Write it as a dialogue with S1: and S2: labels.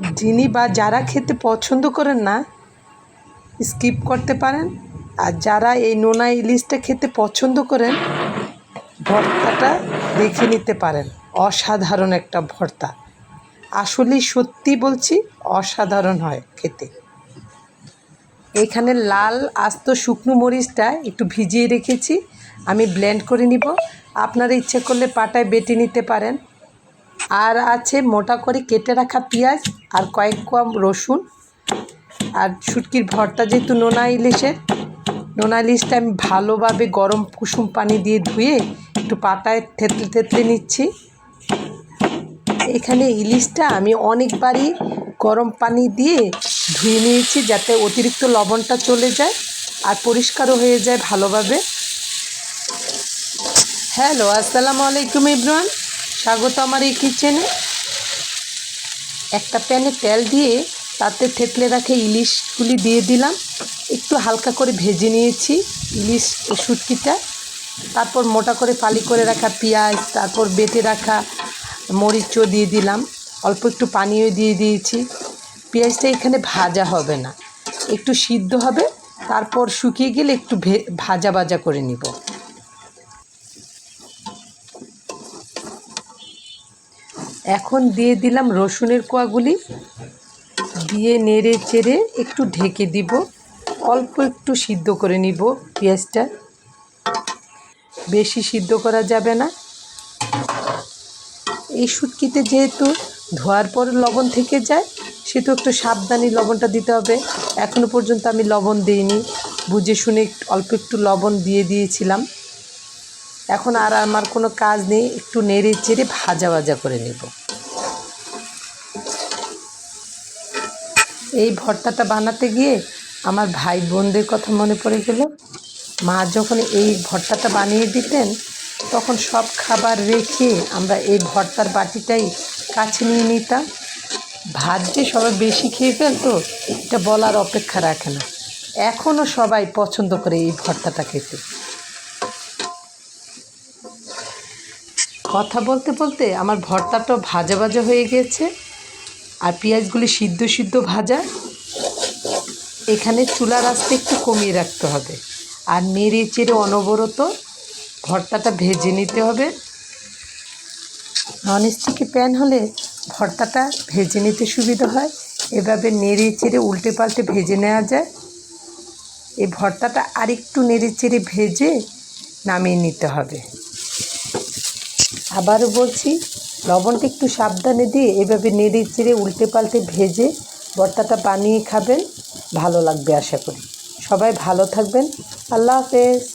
S1: যিনি বা যারা খেতে পছন্দ করেন না স্কিপ করতে পারেন। আর যারা এই নোনা ইলিশটা খেতে পছন্দ করেন, ভর্তাটা দেখে নিতে পারেন। অসাধারণ একটা ভর্তা। আসলেই সত্যি বলছি, অসাধারণ হয় খেতে। এখানে লাল আস্ত শুকনো মরিচটা একটু ভিজিয়ে রেখেছি। আমি ব্লেন্ড করে নিব। আপনারা ইচ্ছে করলে পাটায় বেটে নিতে পারেন। আর আছে মোটা করে কেটে রাখা পেঁয়াজ আর কয়েক কম রসুন। আর শুটকির ভর্তা যেহেতু নোনা ইলিশের নোনা ইলিশটা আমি ভালোভাবে গরম কুসুম পানি দিয়ে ধুয়ে একটু পাটায় থেতলে থেতলে নিচ্ছি। এখানে ইলিশটা আমি অনেকবারই গরম পানি দিয়ে ধুয়ে নিয়েছি যাতে অতিরিক্ত লবণটা চলে যায় আর পরিষ্কারও হয়ে যায় ভালোভাবে। হ্যালো, আসসালামু আলাইকুম ইব্রান। স্বাগত আমার এই কিচেনে একটা প্যানে তেল দিয়ে তাতে থেতলে রাখে ইলিশগুলি দিয়ে দিলাম। একটু হালকা করে ভেজে নিয়েছি ইলিশ শুটকিটা। তারপর মোটা করে ফালি করে রাখা পেঁয়াজ, তারপর বেটে রাখা মরিচও দিয়ে দিলাম। অল্প একটু পানিও দিয়ে দিয়েছি। পেঁয়াজটা এখানে ভাজা হবে না। একটু সিদ্ধ হবে। তারপর শুকিয়ে গেলে একটু ভাজা ভাজা করে নিব। এখন দিয়ে দিলাম রসুনের কোয়াগুলি। দিয়ে নেড়ে চেড়ে একটু ঢেকে দিব। অল্প একটু সিদ্ধ করে নিব পেঁয়াজটা। বেশি সিদ্ধ করা যাবে না। এই শুটকিতে যেহেতু ধোয়ার পর লবণ থেকে যায়, সেহেতু একটু সাবধানে লবণটা দিতে হবে। এখনও পর্যন্ত আমি লবণ দিইনি। বুঝে শুনে অল্প একটু লবণ দিয়ে দিয়েছিলাম। এখন আর আমার কোনো কাজ নেই, একটু নেড়ে চেড়ে ভাজা ভাজা করে নেব। এই ভর্তাটা বানাতে গিয়ে আমার ভাই বোনদের কথা মনে পড়ে গেল। মা যখন এই ভর্তাটা বানিয়ে দিতেন, তখন সব খাবার রেখে আমরা এই ভর্তার বাটিটাই কাছে নিয়ে নিতাম। ভাত যে সবাই বেশি খেয়ে ফেলতো, এটা বলার অপেক্ষা রাখে না। এখনও সবাই পছন্দ করে এই ভর্তাটা খেতে। কথা বলতে বলতে আমার ভর্তাটা ভাজা ভাজা হয়ে গেছে আর পেঁয়াজগুলি সিদ্ধ সিদ্ধ ভাজা। এখানে চুলার আঁচটা একটু কমিয়ে রাখতে হবে আর নেড়ে চেড়ে অনবরত ভর্তাটা ভেজে নিতে হবে। ননস্টিকি প্যান হলে ভর্তাটা ভেজে নিতে সুবিধা হয়। এভাবে নেড়ে চেড়ে উল্টে পাল্টে ভেজে নেওয়া যায়। এই ভর্তাটা আরেকটু নেড়ে চেড়ে ভেজে নামিয়ে নিতে হবে। আবারও বলছি লবণটা একটু সাবধানে দিয়ে এভাবে নেড়ে চেড়ে উল্টে পাল্টে ভেজে বর্তাটা বানিয়ে খাবেন। ভালো লাগবে আশা করি। সবাই ভালো থাকবেন। আল্লাহ হাফেজ।